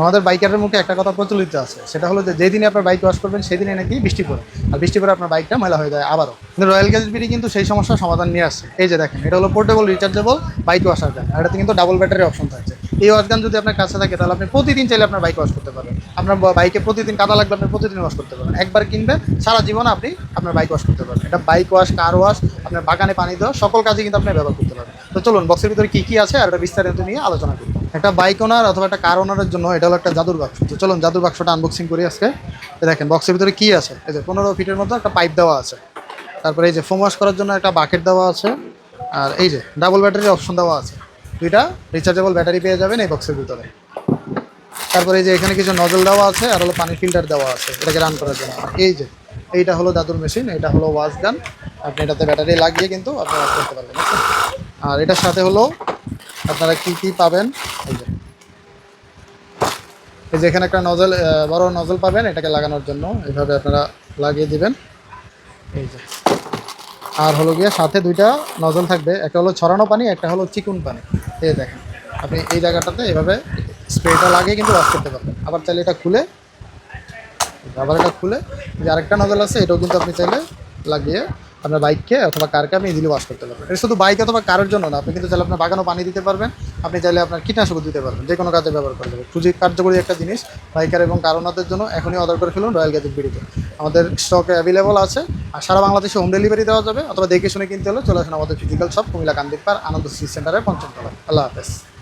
আমাদের বাইকারের মুখে একটা কথা প্রচলিত আছে। সেটা হলো যে যেদিনে আপনার বাইক ওয়াশ করবেন সেদিনে নাকি বৃষ্টি পড়ে। আর বৃষ্টি পরে আপনার বাইকটা ময়লা হয়ে যায় আবারও। কিন্তু রয়্যাল গ্যাজেট বিডি কিন্তু সেই সমস্যার সমাধান নিয়ে আসছে। এই যে দেখেন, এটা হলো পোর্টেবল রিচার্জেবল বাইক ওয়াশার গান আর এটাতে কিন্তু ডাবল ব্যাটারি অপশন থাকছে। এই ওয়াশ গান যদি আপনার কাছে থাকে, তাহলে আপনি প্রতিদিন চাইলে আপনার বাইক ওয়াশ করতে পারবেন। আপনার বাইকে প্রতিদিন কাদা লাগবে, আপনি প্রতিদিন ওয়াশ করতে পারবেন। একবার কিনবেন সারা জীবন আপনি আপনার বাইক ওয়াশ করতে পারবেন। এটা বাইক ওয়াশ কার ওয়াশ আপনার বাগানে পানি দেওয়া, সকল কাজে কিন্তু আপনি ব্যবহার করতে পারবেন। তো চলুন বক্সের ভিতরে কী কী আছে, আর এটা বিস্তারিত নিয়ে আলোচনা করি। একটা বাইক ওনার অথবা একটা কার ওনারের জন্য এটা হলো একটা জাদুর বাক্স। তো চলুন, জাদুর বাক্সটা আনবক্সিং করি আজকে। দেখেন বক্সের ভিতরে কী আছে? এই যে পনেরো ফিটের মতো একটা পাইপ দেওয়া আছে। তারপরে এই যে ফোম ওয়াশ করার জন্য একটা বাকেট দেওয়া আছে। আর এই যে ডাবল ব্যাটারির অপশন দেওয়া আছে। দুইটা রিচার্জেবল ব্যাটারি পেয়ে যাবেন এই বক্সের ভিতরে। তারপরে এই যে এখানে কিছু নজল দেওয়া আছে আর হলো পানি ফিল্টার দেওয়া আছে এটাকে রান করার জন্য। এই যে, এইটা হলো দাদুর মেশিন এটা হলো ওয়াশ গান আপনি এটাতে ব্যাটারি লাগিয়ে কিন্তু আপনি ওয়াশ করতে পারবেন আর এটার সাথে হলো আপনারা কি কি পাবেন? এই যে। এই যে এখানে একটা নজল বড় নজল পাবেন এটাকে লাগানোর জন্য। এইভাবে আপনারা লাগিয়ে দিবেন। এই যে। আর হলো গিয়ে সাথে দুইটা নজল থাকবে। একটা হলো ছড়ানো পানি একটা হলো চিকুন পানি। এই দেখেন আপনি এই জায়গাটাতে এভাবে স্প্রেটা লাগিয়ে কিন্তু ওয়াশ করতে পারবেন। আবার চাইলে এটা খুলে আবার এটা খুলে। যে আরেকটা নজল আছে এটাও কিন্তু আপনি চাইলে লাগিয়ে আপনার বাইককে অথবা কারকে আপনি ইজিলি ওয়াশ করতে পারবেন। এটা শুধু বাইক অথবা কারের জন্য না, আপনি কিন্তু চাইলে আপনার বাগানও পানি দিতে পারবেন, আপনি চাইলে আপনার কীটনাশকও দিতে পারবেন, যে কোনো কাজে ব্যবহার করে দেবেন। খুবই কার্যকরী একটা জিনিস, বাইকার এবং কারণাদের জন্য। এখনই অর্ডার করে ফেলুন রয়্যাল গ্যাজেট বিডিতে আমাদের স্টকে অ্যাভেলেবল আছে, আর সারা বাংলাদেশে হোম ডেলিভারি দেওয়া যাবে, অথবা দেখে শুনে কিনতে হলে চলে আসুন আমাদের physical shop Cumilla Kandirpar Ananda city সেন্টারের পঞ্চম তলায়। আল্লাহ হাফেজ।